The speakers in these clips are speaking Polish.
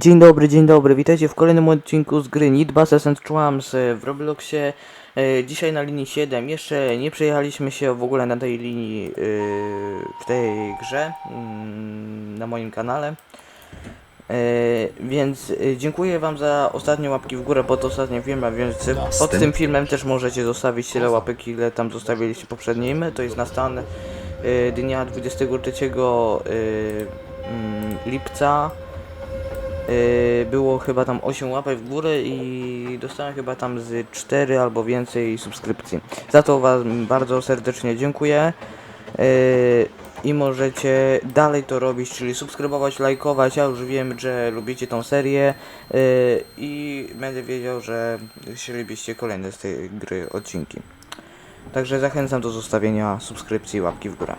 Dzień dobry, dzień dobry, witajcie w kolejnym odcinku z gry Need Buses and Trams w Robloxie. E, dzisiaj na linii 7, jeszcze nie przejechaliśmy się w ogóle na tej linii e, w tej grze mm, na moim kanale. E, więc e, dziękuję wam za ostatnie łapki w górę pod ostatnim filmem, więc e, pod tym filmem też możecie zostawić tyle łapek, ile tam zostawiliście poprzednim. To jest na stan e, dnia 23 e, mm, lipca. Yy, było chyba tam 8 łapek w górę i dostałem chyba tam z 4 albo więcej subskrypcji. Za to Wam bardzo serdecznie dziękuję. Yy, I możecie dalej to robić, czyli subskrybować, lajkować. Ja już wiem, że lubicie tą serię yy, i będę wiedział, że chcielibyście kolejne z tej gry odcinki. Także zachęcam do zostawienia subskrypcji i łapki w górę.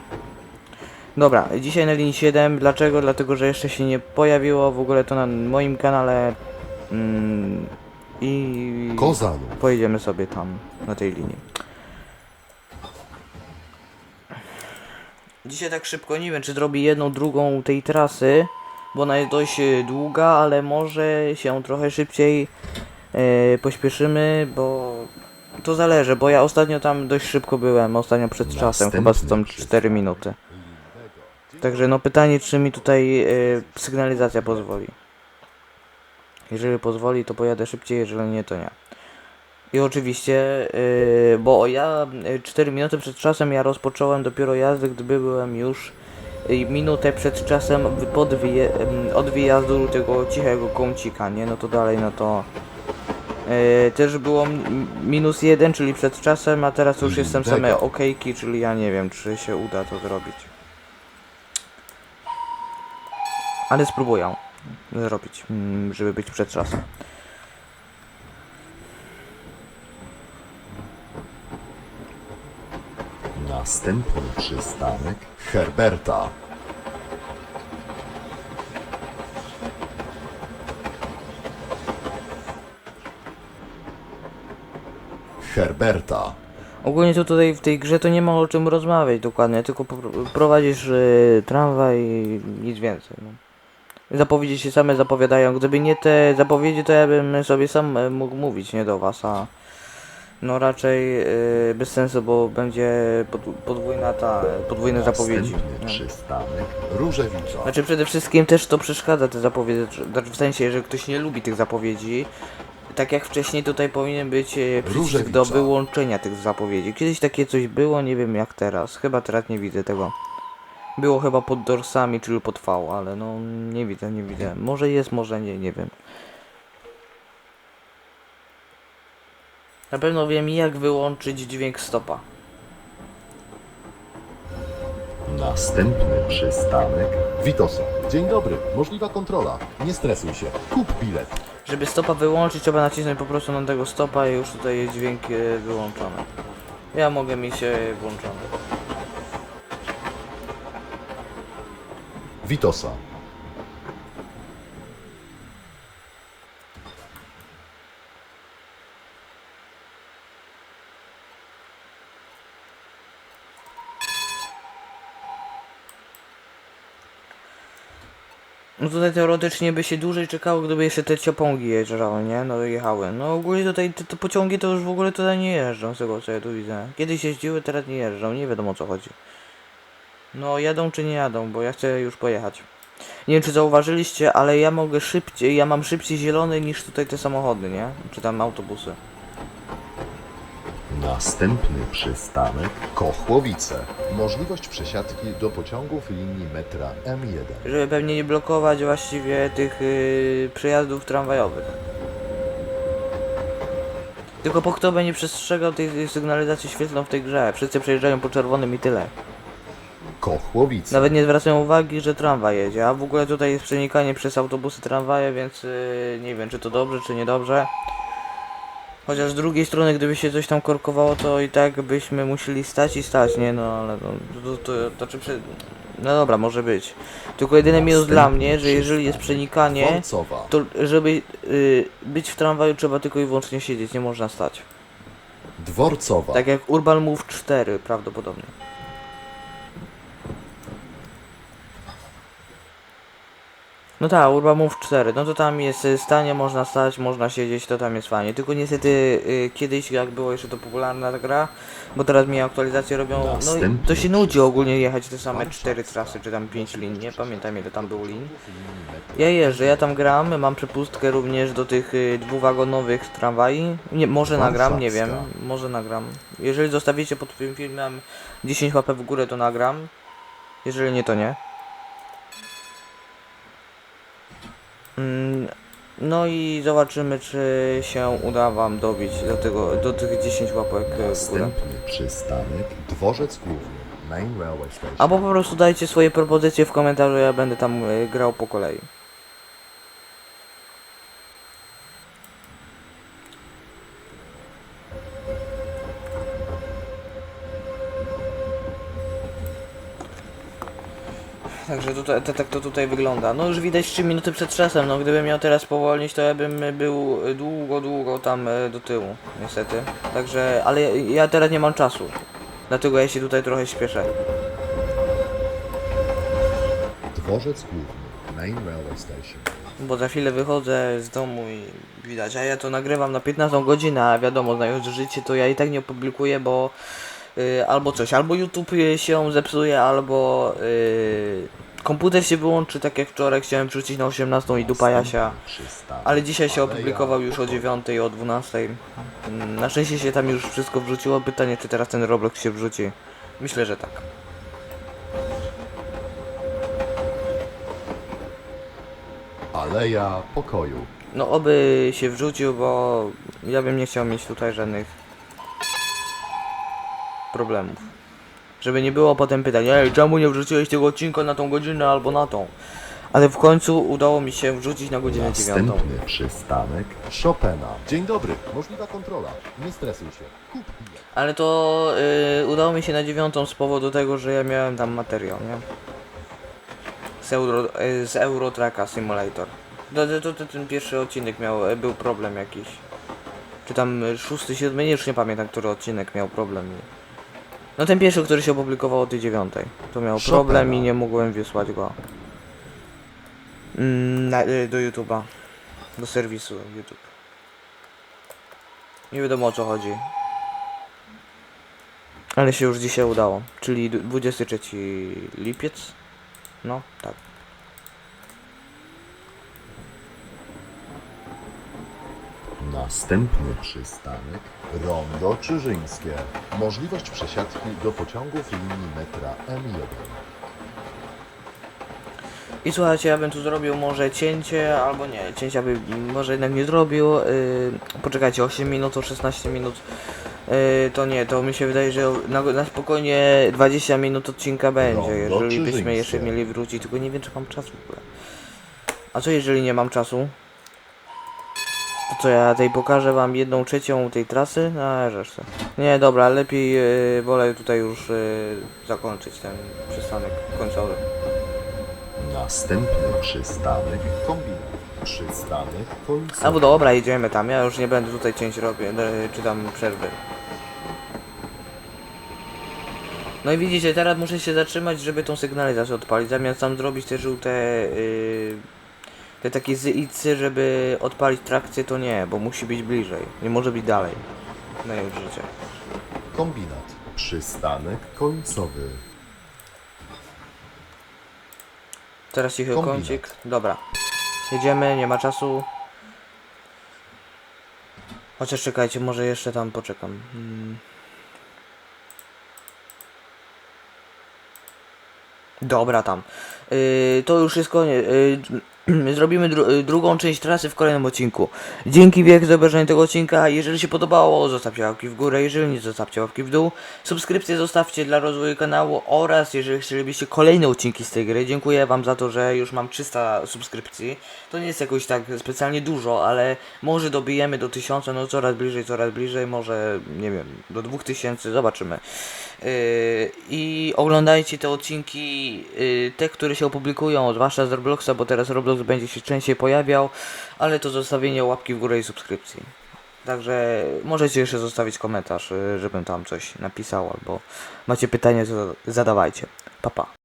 Dobra, dzisiaj na linii 7. Dlaczego? Dlatego, że jeszcze się nie pojawiło w ogóle to na moim kanale. Mm, I Kozanu. pojedziemy sobie tam na tej linii. Dzisiaj tak szybko nie wiem, czy zrobi jedną, drugą tej trasy, bo ona jest dość e, długa, ale może się trochę szybciej e, pośpieszymy, bo to zależy, bo ja ostatnio tam dość szybko byłem, ostatnio przed czasem, chyba tam 4 minuty. Także no pytanie, czy mi tutaj e, sygnalizacja pozwoli. Jeżeli pozwoli, to pojadę szybciej, jeżeli nie, to nie. I oczywiście, yy, bo ja y, 4 minuty przed czasem ja rozpocząłem dopiero jazdę, gdy byłem już y, minutę przed czasem pod wyje, od wyjazdu tego cichego kącika, nie? No to dalej, no to yy, też było minus jeden, czyli przed czasem, a teraz już jestem same Innego. okejki, czyli ja nie wiem, czy się uda to zrobić. Ale spróbuję zrobić, mm, żeby być przed czasem. Następny przystanek Herberta. Herberta. Ogólnie to tutaj w tej grze to nie ma o czym rozmawiać dokładnie, tylko prowadzisz y, tramwaj i nic więcej. No. Zapowiedzi się same zapowiadają. Gdyby nie te zapowiedzi, to ja bym sobie sam e, mógł mówić, nie do was, a no raczej y, bez sensu, bo będzie pod, podwójna ta, podwójne zapowiedzi. No. przystanek. Znaczy przede wszystkim też to przeszkadza te zapowiedzi, znaczy w sensie, że ktoś nie lubi tych zapowiedzi. Tak jak wcześniej tutaj powinien być e, przycisk Różewicza. do wyłączenia tych zapowiedzi. Kiedyś takie coś było, nie wiem jak teraz. Chyba teraz nie widzę tego. Było chyba pod dorsami, czyli pod V, ale no nie widzę, nie widzę. Może jest, może nie, nie wiem. Na pewno wiem jak wyłączyć dźwięk stopa. Następny przystanek Witosa. Dzień dobry. Możliwa kontrola. Nie stresuj się. Kup bilet. Żeby stopa wyłączyć, trzeba nacisnąć po prostu na tego stopa i już tutaj jest dźwięk e, wyłączony. Ja mogę mieć e, włączony. Witosa. No tutaj teoretycznie by się dłużej czekało, gdyby jeszcze te ciopągi jeżdżały, nie? No jechały. No ogólnie tutaj te, te pociągi to już w ogóle tutaj nie jeżdżą, z tego co ja tu widzę. Kiedyś jeździły, teraz nie jeżdżą, nie wiadomo o co chodzi. No jadą czy nie jadą, bo ja chcę już pojechać. Nie wiem czy zauważyliście, ale ja mogę szybciej, ja mam szybciej zielony niż tutaj te samochody, nie? Czy tam autobusy. Następny przystanek Kochłowice. Możliwość przesiadki do pociągów linii metra M1. Żeby pewnie nie blokować właściwie tych yy, przejazdów tramwajowych. Tylko po kto będzie przestrzegał tej sygnalizacji świetlną w tej grze? Wszyscy przejeżdżają po czerwonym i tyle. Kochłowice. Nawet nie zwracają uwagi, że tramwaj jedzie, a w ogóle tutaj jest przenikanie przez autobusy, tramwaje, więc yy, nie wiem czy to dobrze, czy niedobrze. Chociaż z drugiej strony, gdyby się coś tam korkowało, to i tak byśmy musieli stać i stać, nie no, ale to, to, to, to znaczy przy... No dobra, może być. Tylko jedyny minus dla mnie, że jeżeli jest przenikanie, Dworcowa. to żeby y, być w tramwaju trzeba tylko i wyłącznie siedzieć, nie można stać. Dworcowa. Tak jak Urban Move 4 prawdopodobnie. No tak, Urba Move 4, no to tam jest y, stanie, można stać, można siedzieć, to tam jest fajnie. Tylko niestety y, kiedyś jak było jeszcze to popularna ta gra, bo teraz mi aktualizacje robią, no i to się nudzi ogólnie jechać te same Warszawa. 4 trasy, czy tam 5 lin, nie pamiętam ile tam było lin. Ja jeżdżę, ja tam gram, mam przepustkę również do tych y, dwuwagonowych tramwaj. Nie, może nagram, nie wiem, może nagram. Jeżeli zostawicie pod tym filmem 10 łapek w górę, to nagram. Jeżeli nie, to nie. No i zobaczymy, czy się uda wam dobić do tego, do tych 10 łapek w górę. Następny przystanek Dworzec Główny, Main Railway Station. Albo po prostu dajcie swoje propozycje w komentarzu, ja będę tam y, grał po kolei. Także tutaj, to, tak to tutaj wygląda. No już widać 3 minuty przed czasem, no gdybym miał teraz powolnić, to ja bym był długo, długo tam e, do tyłu, niestety. Także, ale ja, ja teraz nie mam czasu. Dlatego ja się tutaj trochę śpieszę. Dworzec Główny, Main Railway Station. Bo za chwilę wychodzę z domu i widać, a ja to nagrywam na 15 godzinę, a wiadomo, znając życie, to ja i tak nie opublikuję, bo albo coś, albo YouTube y, się zepsuje, albo y, komputer się wyłączy, tak jak wczoraj chciałem wrzucić na 18 i dupa Jasia. Ale dzisiaj się opublikował już o Pokoju. 9 i o 12. Mm, Na szczęście się tam już wszystko wrzuciło. Pytanie, czy teraz ten Roblox się wrzuci. Myślę, że tak. Aleja Pokoju. No oby się wrzucił, bo ja bym nie chciał mieć tutaj żadnych problemów. Żeby nie było potem pytań, ej, czemu nie wrzuciłeś tego odcinka na tą godzinę albo na tą? Ale w końcu udało mi się wrzucić na godzinę dziewiątą. Następny przystanek Chopina. Dzień dobry, możliwa kontrola. Nie stresuj się. Kup bilet. Ale to y, udało mi się na dziewiątą z powodu tego, że ja miałem tam materiał, nie? Z, Euro, y, z Eurotracka Simulator. To, to, to, to ten pierwszy odcinek miał, y, był problem jakiś. Czy tam y, szósty, siódmy, nie, już nie pamiętam, który odcinek miał problem. No ten pierwszy, który się opublikował o tej dziewiątej. To miał Chopina. problem i nie mogłem wysłać go. Mm, na, y, do YouTube'a. Do serwisu YouTube. Nie wiadomo o co chodzi. Ale się już dzisiaj udało, czyli d- 23 lipiec. No, tak. Następny przystanek Rondo Czyżyńskie. Możliwość przesiadki do pociągów linii metra M1. I słuchajcie, ja bym tu zrobił może cięcie, albo nie, cięcia by może jednak nie zrobił. Yy, poczekajcie, 8 minut, to 16 minut. Yy, to nie, to mi się wydaje, że na, na spokojnie 20 minut odcinka będzie, jeżeli byśmy jeszcze mieli wrócić, tylko nie wiem czy mam czas w ogóle. A co jeżeli nie mam czasu? Co, ja tej pokażę wam jedną trzecią tej trasy? A, resztę. Nie, dobra, lepiej yy, wolę tutaj już yy, zakończyć ten przystanek końcowy. Następny przystanek Kombinat. Przystanek końcowy. Albo dobra, idziemy tam. Ja już nie będę tutaj cięć robię, e, czy tam przerwy. No i widzicie, teraz muszę się zatrzymać, żeby tą sygnalizację odpalić. Zamiast tam zrobić te żółte, yy, te takie zycy, żeby odpalić trakcję, to nie, bo musi być bliżej. Nie może być dalej. No i już życie. Kombinat. Przystanek końcowy. Teraz cichy Kombinat. kącik. Dobra. Jedziemy, nie ma czasu. Chociaż czekajcie, może jeszcze tam poczekam. Hmm. Dobra tam. Yy, to już jest koniec. Yy, zrobimy dru y, drugą część trasy w kolejnym odcinku. Dzięki wielkie za obejrzenie tego odcinka. Jeżeli się podobało, zostawcie łapki w górę. Jeżeli nie, zostawcie łapki w dół. Subskrypcję zostawcie dla rozwoju kanału oraz jeżeli chcielibyście kolejne odcinki z tej gry. Dziękuję wam za to, że już mam 300 subskrypcji. To nie jest jakoś tak specjalnie dużo, ale może dobijemy do 1000, no coraz bliżej, coraz bliżej, może nie wiem, do 2000, zobaczymy. Yy, I oglądajcie te odcinki, yy, te, które się opublikują, zwłaszcza z Robloxa, bo teraz Roblox będzie się częściej pojawiał, ale to zostawienie łapki w górę i subskrypcji. Także możecie jeszcze zostawić komentarz, yy, żebym tam coś napisał, albo macie pytanie, to zadawajcie. Pa, pa.